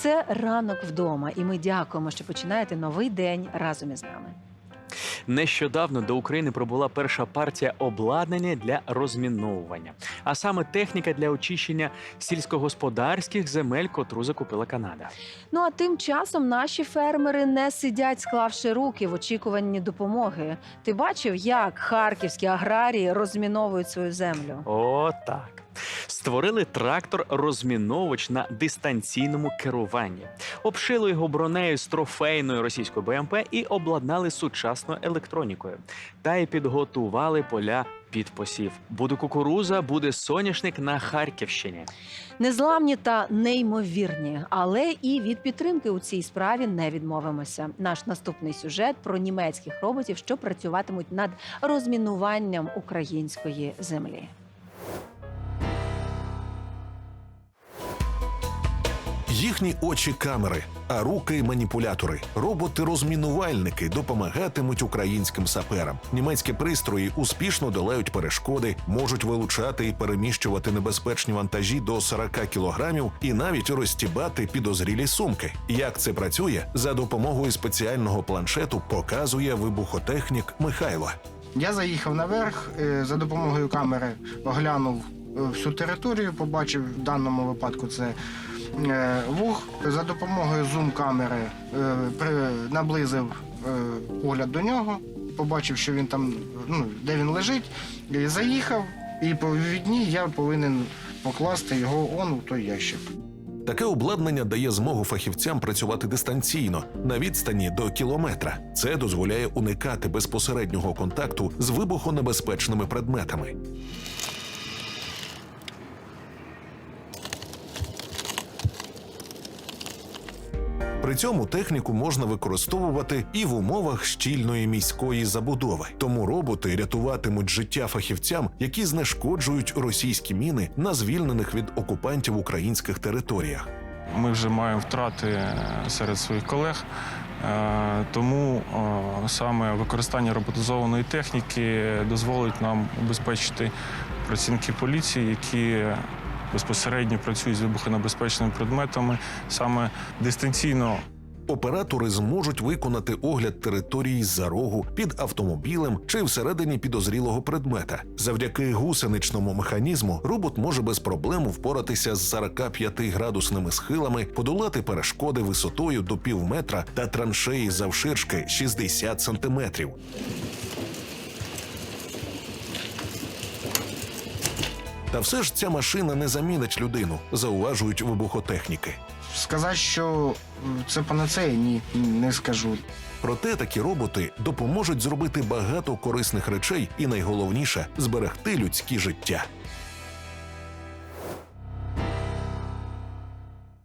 Це ранок вдома, і ми дякуємо, що починаєте новий день разом із нами. Нещодавно до України прибула перша партія обладнання для розміновування, а саме техніка для очищення сільськогосподарських земель, котру закупила Канада. Ну а тим часом наші фермери не сидять, склавши руки в очікуванні допомоги. Ти бачив, як харківські аграрії розміновують свою землю? О, так. Створили трактор розміновувач на дистанційному керуванні, обшили його бронею з трофейною російською БМП і обладнали сучасною електронікою. Та й підготували поля під посів. Буде кукуруза, буде соняшник на Харківщині. Незламні та неймовірні, але і від підтримки у цій справі не відмовимося. Наш наступний сюжет про німецьких роботів, що працюватимуть над розмінуванням української землі. Їхні очі камери, а руки маніпулятори. Роботи-розмінувальники допомагатимуть українським саперам. Німецькі пристрої успішно долають перешкоди, можуть вилучати і переміщувати небезпечні вантажі до 40 кілограмів і навіть розтібати підозрілі сумки. Як це працює за допомогою спеціального планшету, показує вибухотехнік Михайло. Я заїхав наверх е, за допомогою камери, оглянув е, всю територію, побачив в даному випадку це вух. За допомогою зум-камери е, при- наблизив е, огляд до нього, побачив, що він там, ну, де він лежить, заїхав, і по відні я повинен покласти його он у той ящик. Таке обладнання дає змогу фахівцям працювати дистанційно на відстані до кілометра. Це дозволяє уникати безпосереднього контакту з вибухонебезпечними предметами. При цьому техніку можна використовувати і в умовах щільної міської забудови. Тому роботи рятуватимуть життя фахівцям, які знешкоджують російські міни на звільнених від окупантів українських територіях. Ми вже маємо втрати е, серед своїх колег, е, тому е, саме використання роботизованої техніки дозволить нам убезпечити працівників поліції, які безпосередньо працюють з вибухонебезпечними предметами, саме дистанційно Оператори зможуть виконати огляд території з-за рогу під автомобілем чи всередині підозрілого предмета. Завдяки гусеничному механізму робот може без проблем впоратися з 45-градусними схилами, подолати перешкоди висотою до півметра та траншеї завширшки 60 сантиметрів. Та все ж ця машина не замінить людину, зауважують вибухотехніки. Сказати, що це панацея, ні, не скажу. Проте такі роботи допоможуть зробити багато корисних речей і найголовніше зберегти людські життя.